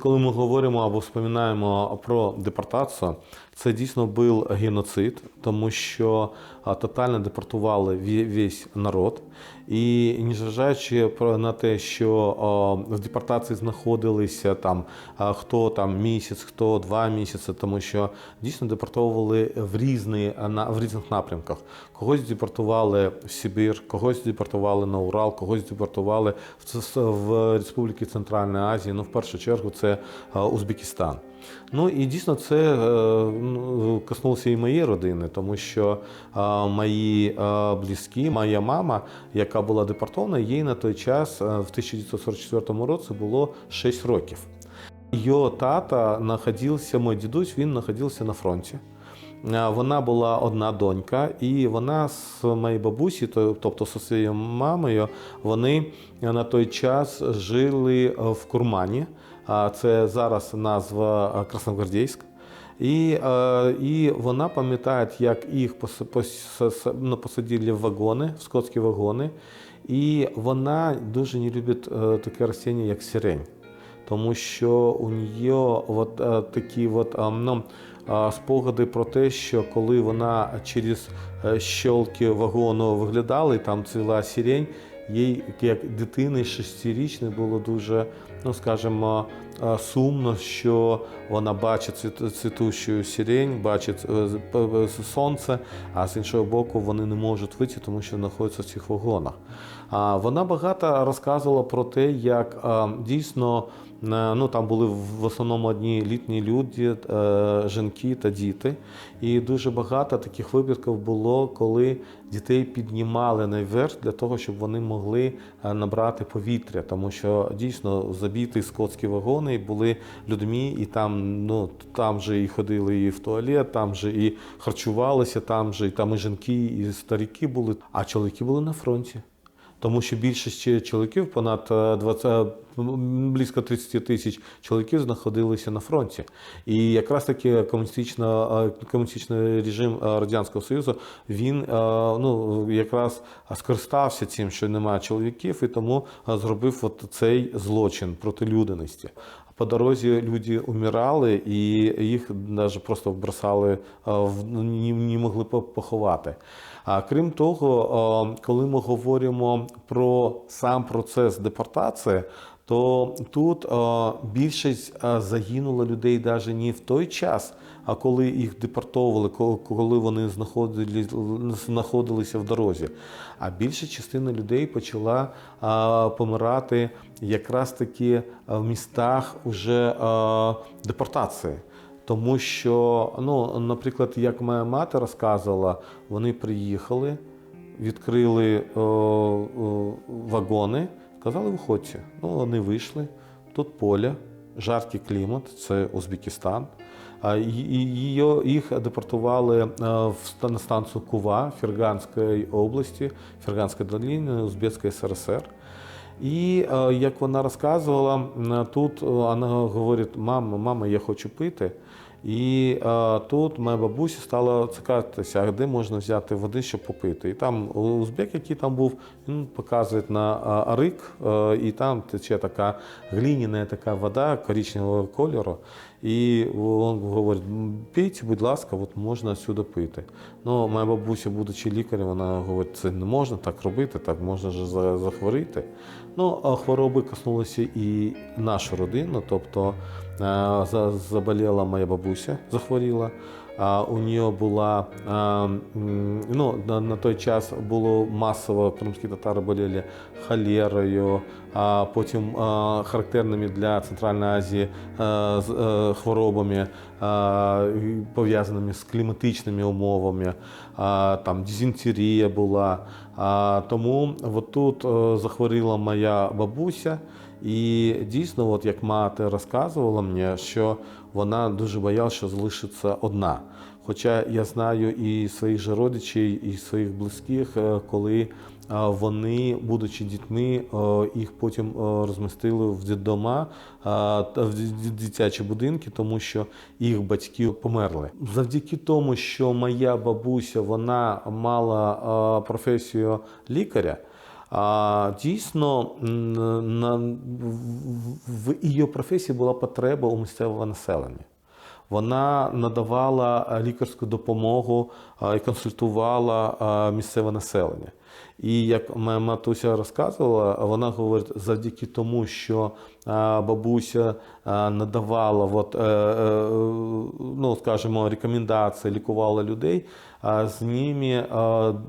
Коли ми говоримо або вспоминаємо про депортацію, це дійсно був геноцид, тому що тотально депортували весь народ. І незважаючи на те, що в депортації знаходилися там хто там місяць, хто два місяці, тому що дійсно депортовували в різні в різних напрямках. Когось депортували в Сибір, когось депортували на Урал, когось депортували в, в Республіки Центральної Азії. Ну, в першу чергу, це Узбекистан. Ну і дійсно це е, ну, коснулося і моєї родини, тому що мої близькі, моя мама, яка була депортована, їй на той час, е, в 1944 році, було 6 років. Його тата знаходився, мій дідусь, він знаходився на фронті. Вона була одна донька, і вона з моєю бабусі, тобто зі своєю мамою, вони на той час жили в Курмані. Це зараз назва Красногвардійськ. І, і вона пам'ятає, як їх ну, посадили в вагони, в скотські вагони. І вона дуже не любить е, таке рослиння, як сирень тому що у неї от, е, такі от, ну, спогади про те, що коли вона через е, щелки вагону виглядала, і там цвіла сирень, їй як дитини шестирічної було дуже, ну скажімо, сумно, що вона бачить цвіт- цвітущу сирень, бачить е, сонце, а з іншого боку вони не можуть вийти, тому що знаходяться в цих вагонах. Вона багато розказувала про те, як е, дійсно е, ну, там були в основному одні літні люди, жінки та діти. І дуже багато таких випадків було, коли дітей піднімали наверх для того, щоб вони могли набрати повітря, тому що дійсно забіті скотські вагони були людьми, і там, ну, там же і ходили і в туалет, там же і харчувалися, там же і там і жінки, і старіки були, а чоловіки були на фронті. Тому що більшість чоловіків, понад е, 20, близько 30 тисяч чоловіків знаходилися на фронті. І якраз таки е, комуністичний режим е, Радянського Союзу він е, ну, якраз скористався цим, що немає чоловіків, і тому е, зробив от цей злочин проти людяності. По дорозі люди умирали, і їх навіть просто бросали, е, ну, не, могли поховати. А крім того, е, коли ми говоримо про сам процес депортації, то тут е, більшість загинула людей навіть не в той час, а коли їх депортовували, коли вони знаходились, знаходилися в дорозі. А більша частина людей почала е, помирати якраз таки в містах уже е, депортації. Тому що, ну, наприклад, як моя мати розказувала, вони приїхали, відкрили о, о, вагони, сказали, виходьте. Ну, вони вийшли. Тут поле, жаркий клімат, це Узбекистан. А, її- їх депортували е, на станцію Кува Ферганської області, Ферганської долини, Узбецької СРСР. І е, як вона розказувала, тут е, вона говорить: мама, мама, я хочу пити. І е, тут моя бабуся стала цікавитися, а де можна взяти води, щоб попити. І там узбек, який там був, він показує на арик, і там тече така глиняна така вода коричневого кольору. І він говорить: пийте, будь ласка, от можна сюди пити. Ну, моя бабуся, будучи лікарем, вона говорить, це не можна так робити, так можна ж за- захворіти. Ну, а хвороби коснулися і нашу родину, тобто е, заболіла моя бабуся, захворіла. У нього була е, ну, на, той час було масово кримські татари боліли холерою, а потім характерними для Центральної Азії е, е, хворобами, е, пов'язаними з кліматичними умовами, там дизентерія була. Тому от тут захворіла моя бабуся. І дійсно, от як мати розказувала мені, що вона дуже боялася, що залишиться одна. Хоча я знаю і своїх же родичів, і своїх близьких, е, коли е, вони, будучи дітьми, е, їх потім розмістили в дитдома, в дитячі будинки, тому що їх батьки померли. Завдяки тому, що моя бабуся вона мала професію лікаря. А дійсно на, в- її професії була потреба у місцевого населення. Вона надавала е, лікарську допомогу е, і консультувала е, місцеве населення. І як моя матуся розказувала, вона говорить, завдяки тому, що бабуся надавала, от, ну, скажімо, рекомендації, лікувала людей, а з ними е,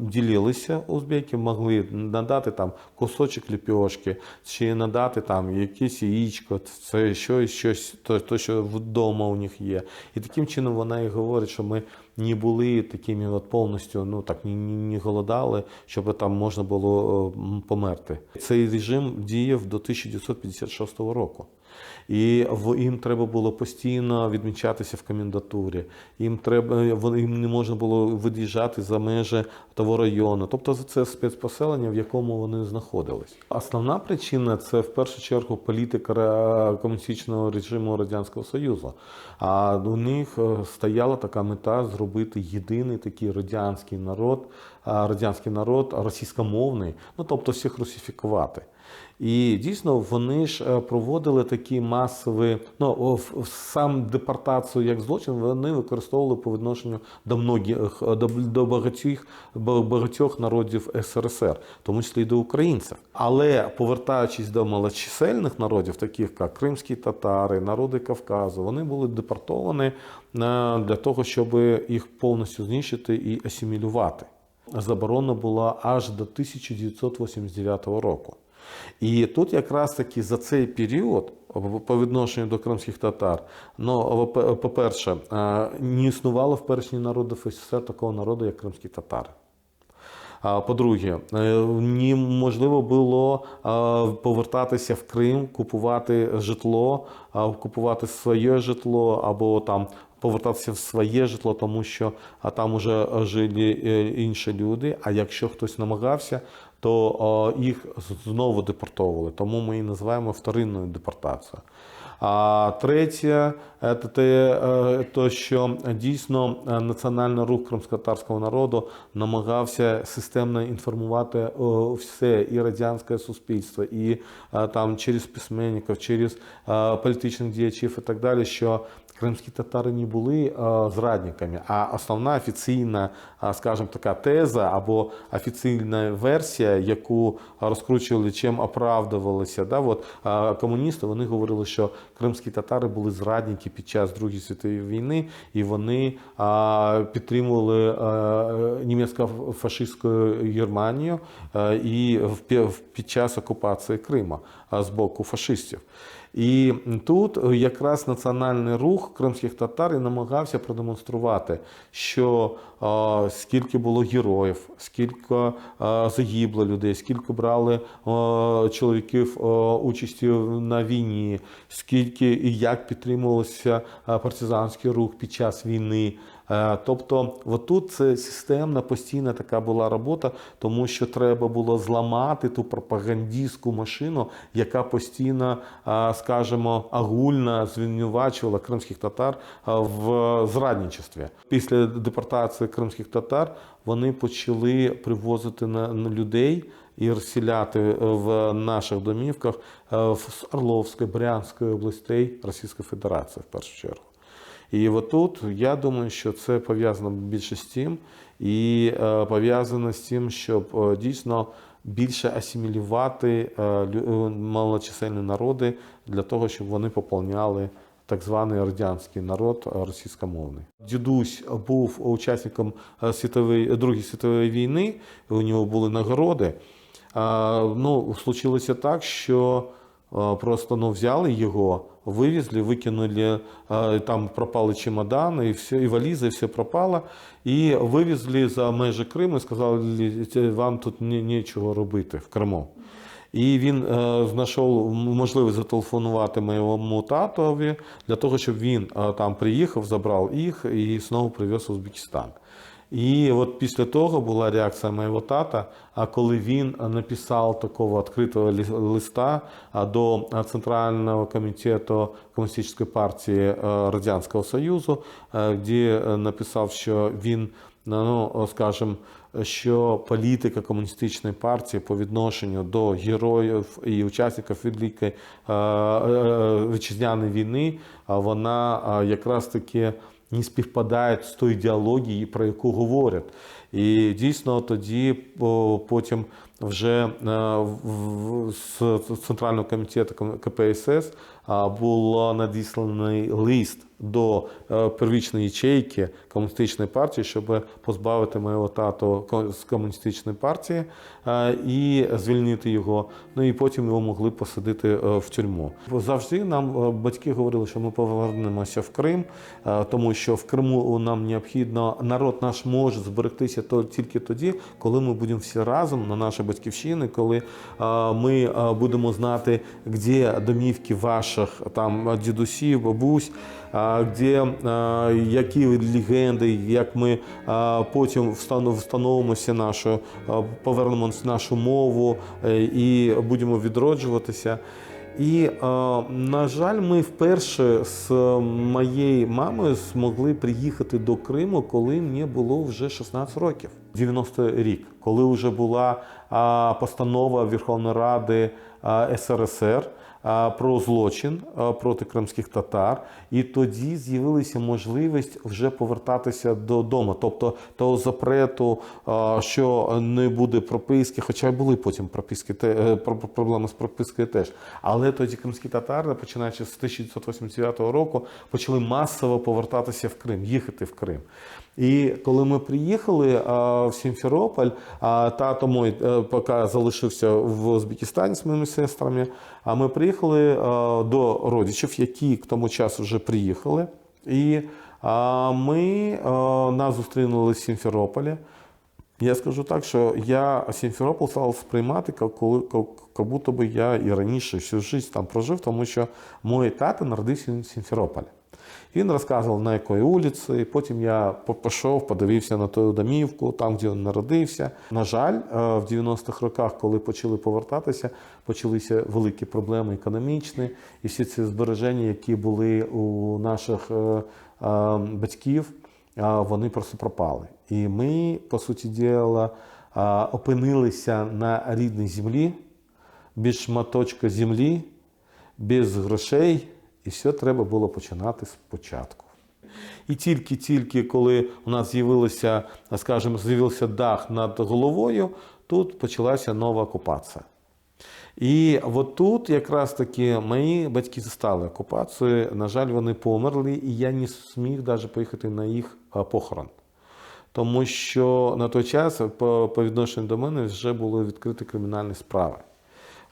ділилися узбеки, могли надати там кусочок ліпьошки, чи надати там якесь яєчко, це щось, щось то, то, що вдома у них є. І таким чином вона і говорить, що ми не були такими от повністю, ну так не, не голодали, щоб там можна було е, померти. Цей режим діяв до 1956 року. І їм треба було постійно відмічатися в комендатурі. Їм треба вони- їм не можна було виїжджати за межі того району. Тобто це спецпоселення, в якому вони знаходились. Основна причина це в першу чергу політика комуністичного режиму Радянського Союзу. А у них е, стояла така мета зробити єдиний такий радянський народ, радянський народ російськомовний, ну тобто всіх русифікувати. І дійсно вони ж е, проводили такі масові, ну сам депортацію як злочин вони використовували по відношенню до многих до, до багатьох багатьох народів СРСР, тому числі і до українців. Але повертаючись до малочисельних народів, таких як кримські татари, народи Кавказу, вони були депортовані е, для того, щоб їх повністю знищити і асимілювати. Заборона була аж до 1989 року. І тут якраз таки за цей період, по відношенню до кримських татар, ну, по- по-перше, е, не існувало в першні народів СССР такого народу, як кримські татари. А по-друге, е, неможливо було е, повертатися в Крим, купувати житло, купувати своє житло або там повертатися в своє житло, тому що там уже жили інші люди. А якщо хтось намагався, то е, їх знову депортовували. Тому ми її називаємо вторинною депортацією. А третє, це те, е, то, що дійсно е, національний рух кримськотарського народу намагався системно інформувати е, все і радянське суспільство, і е, там через письменників, через е, політичних діячів і так далі, що кримські татари не були зрадниками. А основна офіційна, скажімо, така теза або офіційна версія, яку розкручували, чим оправдувалися, да, от, комуністи, вони говорили, що кримські татари були зрадники під час Другої світової війни, і вони підтримували німецько-фашистську Германію і під час окупації Крима е, з боку фашистів. І тут якраз національний рух кримських татар і намагався продемонструвати, що е, скільки було героїв, скільки е, загибло людей, скільки брали е, чоловіків е, участі на війні, скільки і як підтримувався партизанський рух під час війни. Е, Тобто, отут це системна постійна така була робота, тому що треба було зламати ту пропагандистську машину, яка постійно, е, скажімо, огульно звинувачувала кримських татар е, в зрадничестві. Після депортації кримських татар вони почали привозити на людей. І розселяти е, в наших домівках в Орловської, Брянської областей Російської Федерації в першу чергу. І отут я думаю, що це пов'язано більше з тим, і е, пов'язано з тим, щоб е, дійсно більше асимілювати е, малочисельні народи для того, щоб вони поповняли так званий радянський народ російськомовний. Дідусь був учасником світової Другої світової війни, у нього були нагороди. Ну, случилося так, що просто ну, взяли його, вивезли, викинули, там пропали чемодани, і все, і валізи, і все пропало. І вивезли за межі Криму і сказали, вам тут нічого робити в Криму. І він е, знайшов можливість зателефонувати моєму татові для того, щоб він е, там приїхав, забрав їх і знову привез в Узбекистан. І от після того була реакція моєго тата. А коли він написав такого відкритого листа до Центрального комітету Комуністичної партії е, Радянського Союзу, е, де е, написав, що він ну, скажімо, що політика комуністичної партії по відношенню до героїв і учасників Великої е, е, вітчизняної війни, вона е, якраз таки не співпадає з тою ідеологією, про яку говорять. І дійсно тоді потім вже е, з Центрального комітету КПСС було надісланий лист до е, первічної ячейки комуністичної партії, щоб позбавити моєго тату з комуністичної партії е, і звільнити його. Ну і потім його могли посадити е, в тюрму. Завжди нам е, батьки говорили, що ми повернемося в Крим, тому що в Криму нам необхідно народ наш може зберегтися тільки тоді, коли ми будемо всі разом на нашій батьківщині, коли ми будемо знати, де домівки ваших там дідусів, бабусь, де які легенди, як ми потім встанов- встановимося нашу, повернемо нашу мову е, і будемо відроджуватися. І, е, на жаль, ми вперше з моєю мамою змогли приїхати до Криму, коли мені було вже 16 років, 90 рік, коли вже була постанова Верховної Ради СРСР про злочин проти кримських татар, і тоді з'явилася можливість вже повертатися додому, тобто того запрету, що не буде прописки, хоча були потім прописки, е, проблеми з пропискою теж. Але тоді кримські татари, починаючи з 1989 року, почали масово повертатися в Крим, їхати в Крим. І коли ми приїхали в Сімферополь, а тато мой е, поки залишився в Узбекистані з моїми сестрами. А ми приїхали до родичів, які к тому часу вже приїхали. І ми нас зустрінули в Сімферополі. Я скажу так, що я Сімферополь став сприймати, коли як будто би я і раніше всю життя там прожив, тому що мій тато народився в Сімферополі. Він розказував, на якої вулиці, потім я пішов, подивився на ту домівку, там, де він народився. На жаль, е, в 90-х роках, коли почали повертатися, почалися великі проблеми економічні, і всі ці збереження, які були у наших е, е, батьків, вони просто пропали. І ми, по суті діла, опинилися на рідній землі, без шматочка землі, без грошей, і все треба було починати спочатку. І тільки-тільки, коли у нас з'явилося, скажімо, з'явився дах над головою, тут почалася нова окупація. І от тут якраз таки мої батьки застали окупацію. На жаль, вони померли, і я не зміг навіть поїхати на їх похорон. Тому що на той час по, по відношенню до мене вже були відкриті кримінальні справи.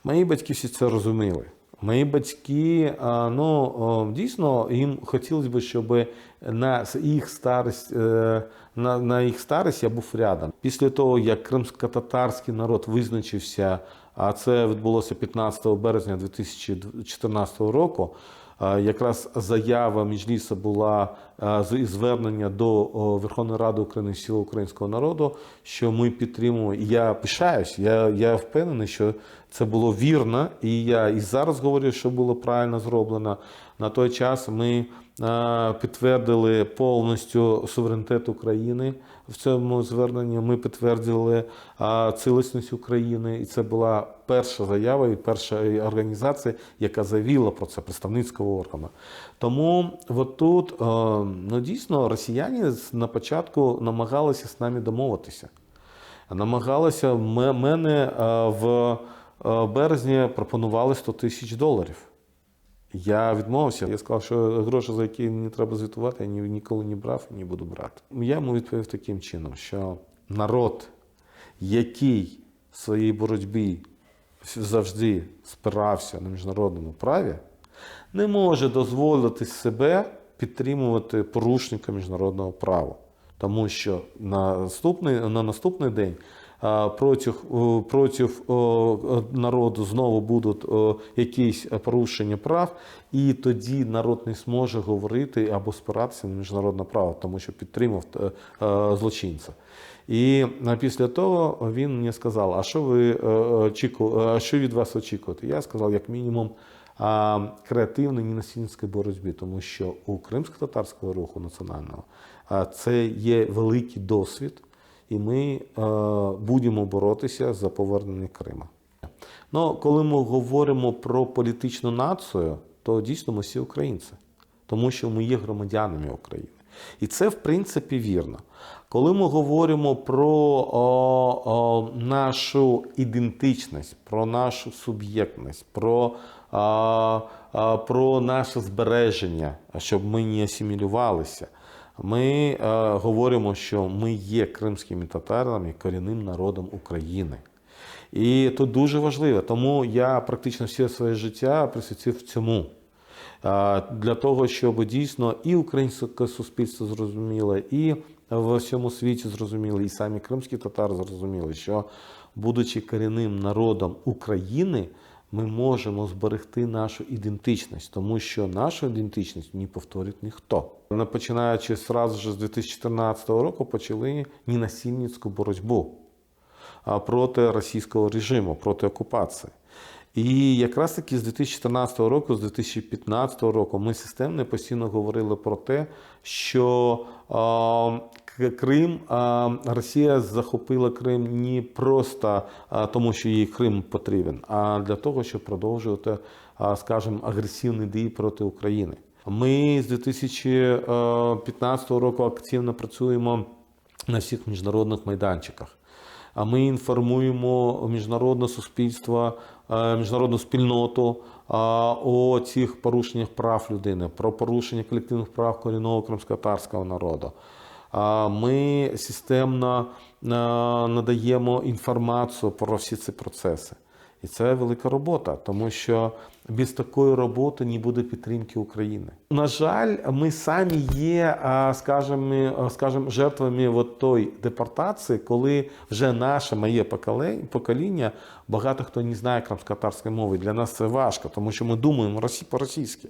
Мої батьки всі це розуміли. Мої батьки, ну дійсно їм хотілося б, щоб на їх старість, е, на, на їх старість я був рядом. Після того, як кримсько-татарський народ визначився, а це відбулося 15 березня 2014 року. Якраз заява Міжліса була з- звернення до Верховної Ради України Сил українського народу, що ми підтримуємо. І я пишаюсь, я, я впевнений, що це було вірно, і я і зараз говорю, що було правильно зроблено. На той час ми підтвердили повністю суверенітет України в цьому зверненні. Ми підтвердили цілісність України, і це була перша заява і перша організація, яка заявила про це представницького органу. Тому от тут е, ну, дійсно росіяни на початку намагалися з нами домовитися. Намагалися мене е, в е, березні пропонували 100 тисяч доларів. Я відмовився. Я сказав, що гроші, за які не треба звітувати, я ні- ніколи не брав і не буду брати. Я йому відповів таким чином, що народ, який в своїй боротьбі завжди спирався на міжнародному праві, не може дозволити себе підтримувати порушника міжнародного права. Тому що на наступний, на наступний день проти, народу знову будуть якісь порушення прав, і тоді народ не зможе говорити або спиратися на міжнародне право, тому що підтримав е, е, злочинця. І е, після того він мені сказав: а що ви е, очіку, а що від вас очікуєте? Я сказав, як мінімум, а, креативній ненасильницькій боротьбі, тому що у кримсько-татарського руху національного це є великий досвід, і ми е, будемо боротися за повернення Крима. Ну, коли ми говоримо про політичну націю, то дійсно ми всі українці, тому що ми є громадянами України. І це, в принципі, вірно. Коли ми говоримо про о, о, нашу ідентичність, про нашу суб'єктність, про, а, а, про наше збереження, щоб ми не асимілювалися, ми е, говоримо, що ми є кримськими татарами, корінним народом України. І тут дуже важливо, тому я практично все своє життя присвятив цьому. А, Для того, щоб дійсно і українське суспільство зрозуміло, і в всьому світі зрозуміло, і самі кримські татари зрозуміли, що, будучи корінним народом України, ми можемо зберегти нашу ідентичність, тому що нашу ідентичність не повторить ніхто. Починаючи зразу ж з 2014 року, почали ненасильницьку боротьбу проти російського режиму, проти окупації. І якраз таки з 2014 року, з 2015 року, ми системно постійно говорили про те, що Крим, а, Росія захопила Крим не просто тому, що їй Крим потрібен, а для того, щоб продовжувати, скажімо, агресивні дії проти України. Ми з 2015 року активно працюємо на всіх міжнародних майданчиках. А ми інформуємо міжнародне суспільство, е, міжнародну спільноту е, о цих порушеннях прав людини, про порушення колективних прав корінного кримськотарського народу. Ми системно е, надаємо інформацію про всі ці процеси. І це велика робота, тому що без такої роботи не буде підтримки України. На жаль, ми самі є, скажімо, скажімо, жертвами от той депортації, коли вже наше моє покоління, багато хто не знає кримськотарської мови. Для нас це важко, тому що ми думаємо по-російськи.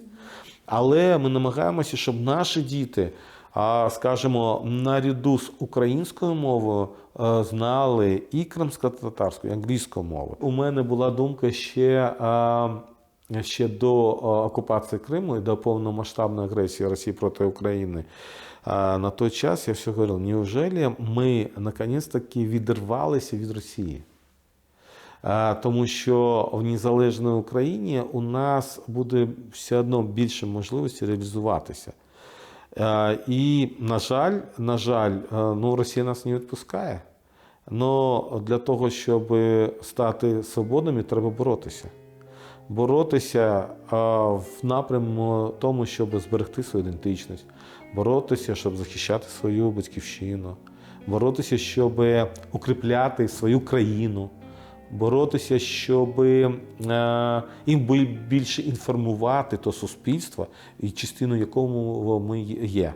Але ми намагаємося, щоб наші діти, а, скажімо, наряду з українською мовою е, знали і кримсько-татарську, і англійську мову. У мене була думка ще. Ще до е, окупації Криму і до повномасштабної агресії Росії проти України на той час я все говорив, неужели ми наконець-таки відірвалися від Росії? Тому що в незалежній Україні у нас буде все одно більше можливості реалізуватися. Е, І, на жаль, на жаль, е, ну, Росія нас не відпускає. Но для того, щоб стати свободними, треба боротися. Боротися е, в напряму тому, щоб зберегти свою ідентичність, боротися, щоб захищати свою батьківщину, боротися, щоб укріпляти свою країну, боротися, щоб е, їм більше інформувати то суспільство, і частину якому ми є.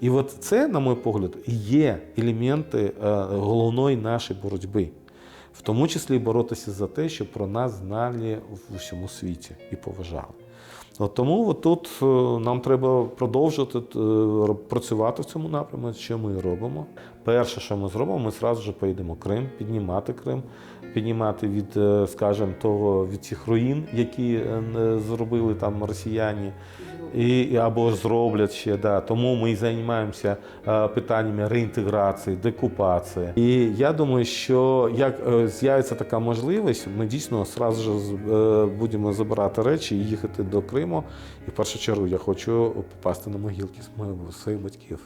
І от це, на мій погляд, є елементи е, головної нашої боротьби. В тому числі боротися за те, щоб про нас знали в усьому світі і поважали. От тому от тут е, нам треба продовжувати е, працювати в цьому напрямку, що ми робимо. Перше, що ми зробимо, ми зразу ж поїдемо в Крим, піднімати Крим, піднімати від, е, скажімо, того від цих руїн, які зробили там росіяни, і, або зроблять ще. Да. Тому ми займаємося е, питаннями реінтеграції, декупації. І я думаю, що як е, з'явиться така можливість, ми дійсно зразу ж е, будемо забирати речі і їхати до Криму. І в першу чергу я хочу попасти на могилки з моїх своїх батьків.